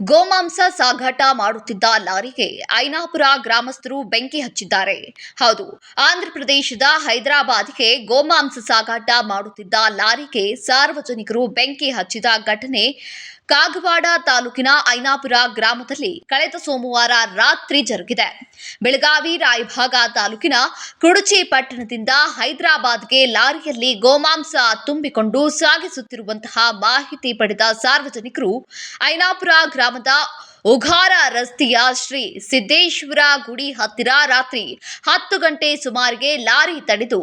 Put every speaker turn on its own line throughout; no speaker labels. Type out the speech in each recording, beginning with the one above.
ಗೋಮಾಂಸ ಸಾಗಾಟ ಮಾಡುತ್ತಿದ್ದ ಲಾರಿಗೆ ಐನಾಪುರ ಗ್ರಾಮಸ್ಥರು ಬೆಂಕಿ ಹಚ್ಚಿದ್ದಾರೆ. ಹೌದು, ಆಂಧ್ರಪ್ರದೇಶದ ಹೈದರಾಬಾದ್ಗೆ ಗೋಮಾಂಸ ಸಾಗಾಟ ಮಾಡುತ್ತಿದ್ದ ಲಾರಿಗೆ ಸಾರ್ವಜನಿಕರು ಬೆಂಕಿ ಹಚ್ಚಿದ ಘಟನೆ ಕಾಗವಾಡ ತಾಲೂಕಿನ ಐನಾಪುರ ಗ್ರಾಮದಲ್ಲಿ ಕಳೆದ ಸೋಮವಾರ ರಾತ್ರಿ ಜರುಗಿದೆ. ಬೆಳಗಾವಿ, ರಾಯಭಾಗ ತಾಲೂಕಿನ ಕುಡುಚಿ ಪಟ್ಟಣದಿಂದ ಹೈದರಾಬಾದ್ಗೆ ಲಾರಿಯಲ್ಲಿ ಗೋಮಾಂಸ ತುಂಬಿಕೊಂಡು ಸಾಗಿಸುತ್ತಿರುವಂತಹ ಮಾಹಿತಿ ಪಡೆದ ಸಾರ್ವಜನಿಕರು, ಐನಾಪುರ ಗ್ರಾಮದ ಉಘಾರ ರಸ್ತೆಯ ಶ್ರೀ ಸಿದ್ದೇಶ್ವರ ಗುಡಿ ಹತ್ತಿರ ರಾತ್ರಿ ಹತ್ತು ಗಂಟೆ ಸುಮಾರಿಗೆ ಲಾರಿ ತಡೆದು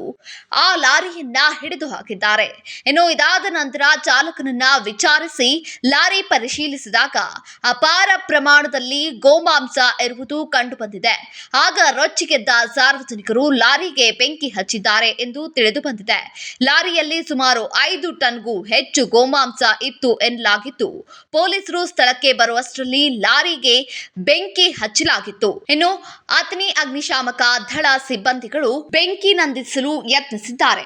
ಆ ಲಾರಿಯನ್ನ ಹಿಡಿದು ಹಾಕಿದ್ದಾರೆ. ಇನ್ನು ಇದಾದ ನಂತರ ಚಾಲಕನನ್ನ ವಿಚಾರಿಸಿ ಲಾರಿ ಪರಿಶೀಲಿಸಿದಾಗ ಅಪಾರ ಪ್ರಮಾಣದಲ್ಲಿ ಗೋಮಾಂಸ ಇರುವುದು ಕಂಡುಬಂದಿದೆ. ಆಗ ರೊಚ್ಚಿಗೆದ್ದ ಸಾರ್ವಜನಿಕರು ಲಾರಿಗೆ ಬೆಂಕಿ ಹಚ್ಚಿದ್ದಾರೆ ಎಂದು ತಿಳಿದು ಬಂದಿದೆ. ಲಾರಿಯಲ್ಲಿ ಸುಮಾರು ಐದು ಟನ್ಗೂ ಹೆಚ್ಚು ಗೋಮಾಂಸ ಇತ್ತು ಎನ್ನಲಾಗಿದ್ದು ಪೊಲೀಸರು ಸ್ಥಳಕ್ಕೆ ಬರುವಷ್ಟರಲ್ಲಿ ಲಾರಿಗೆ ಬೆಂಕಿ ಹಚ್ಚಲಾಗಿತ್ತು. ಇನ್ನು ಅಗ್ನಿ ಅಗ್ನಿಶಾಮಕ ದಳ ಸಿಬ್ಬಂದಿಗಳು ಬೆಂಕಿ ನಂದಿಸಲು ಯತ್ನಿಸಿದ್ದಾರೆ.